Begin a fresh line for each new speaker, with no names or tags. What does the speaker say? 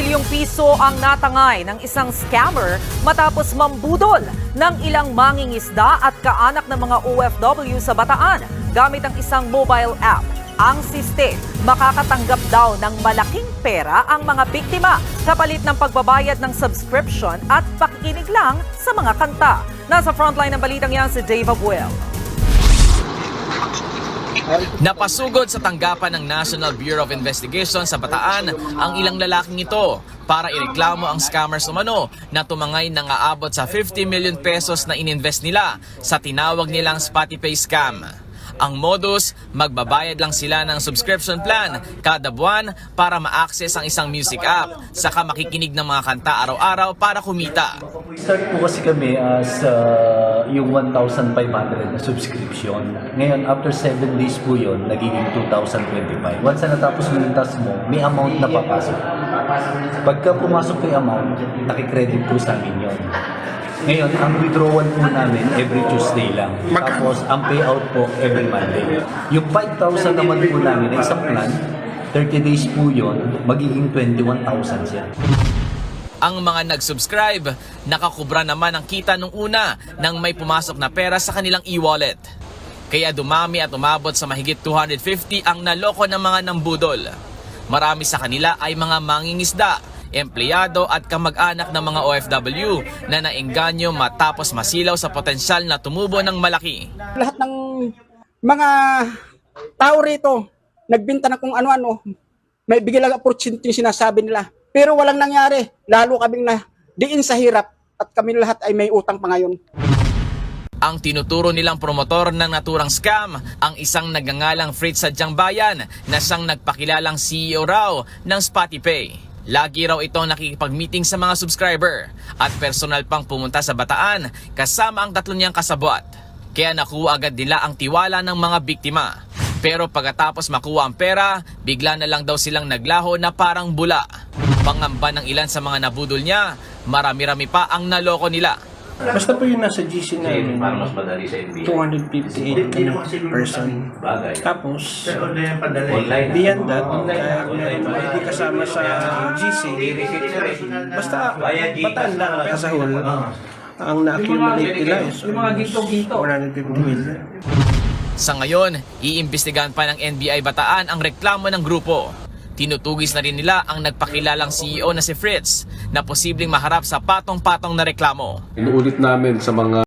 milyong piso ang natangay ng isang scammer matapos mambudol ng ilang mangingisda at kaanak ng mga OFW sa Bataan gamit ang isang mobile app. Ang siste, makakatanggap daw ng malaking pera ang mga biktima kapalit ng pagbabayad ng subscription at pakikinig lang sa mga kanta. Nasa frontline ng balitang yan si Dave Abuel.
Napasugod sa tanggapan ng National Bureau of Investigation sa Bataan ang ilang lalaking ito para ireklamo ang scammers umano na tumangay ng aabot sa 50 million pesos na ininvest nila sa tinawag nilang Spotify scam. Ang modus, magbabayad lang sila ng subscription plan kada buwan para ma-access ang isang music app, saka makikinig ng mga kanta araw-araw para kumita.
Start po kasi kami as uh, yung 1,500 na subscription. Ngayon, after 7 days po yun, nagiging 2,025. Once na natapos mo yung task mo, may amount na papasok. Pagka pumasok po yung amount, nakikredit po sa amin yun. Ngayon, ang withdrawal po namin every Tuesday lang. Tapos, ang payout po every Monday. Yung 5,000 naman po namin na isang plan, 30 days po yun, magiging 21,000 siya.
Ang mga nag-subscribe, nakakubra naman ang kita nung una nang may pumasok na pera sa kanilang e-wallet. Kaya dumami at umabot sa mahigit 250 ang naloko ng mga nambudol. Marami sa kanila ay mga mangingisda, empleyado at kamag-anak ng mga OFW na naengganyo matapos masilaw sa potensyal na tumubo ng malaki.
lahat ng mga tao rito nagbinta na kung ano-ano. May bigay lang opportunity yung sinasabi nila. Pero walang nangyari. Lalo kaming na diin sa hirap at kami lahat ay may utang pa ngayon.
Ang tinuturo nilang promotor ng naturang scam, ang isang nagangalang Fritz Sadyang Bayan na siyang nagpakilalang CEO raw ng Spotify. Lagi raw itong nakikipag-meeting sa mga subscriber at personal pang pumunta sa Bataan kasama ang tatlo niyang kasabwat. Kaya nakuha agad nila ang tiwala ng mga biktima. Pero pagkatapos makuha ang pera, bigla na lang daw silang naglaho na parang bula. Pangamba ng ilan sa mga nabudol niya, marami-rami pa ang naloko nila.
Basta po yung nasa GC na
Para mas madali sa NBA.
258 ano, person.
Bagay.
Tapos,
Online.
beyond that, meron pa hindi kasama sa GC, basta bataan lang kasahol, ang na-accumulate nila is almost 450 million.
Sa ngayon, iimbestigahan pa ng NBI Bataan ang reklamo ng grupo. Tinutugis na rin nila ang nagpakilalang CEO na si Fritz na posibleng maharap sa patong-patong na reklamo.
Inuulit namin sa mga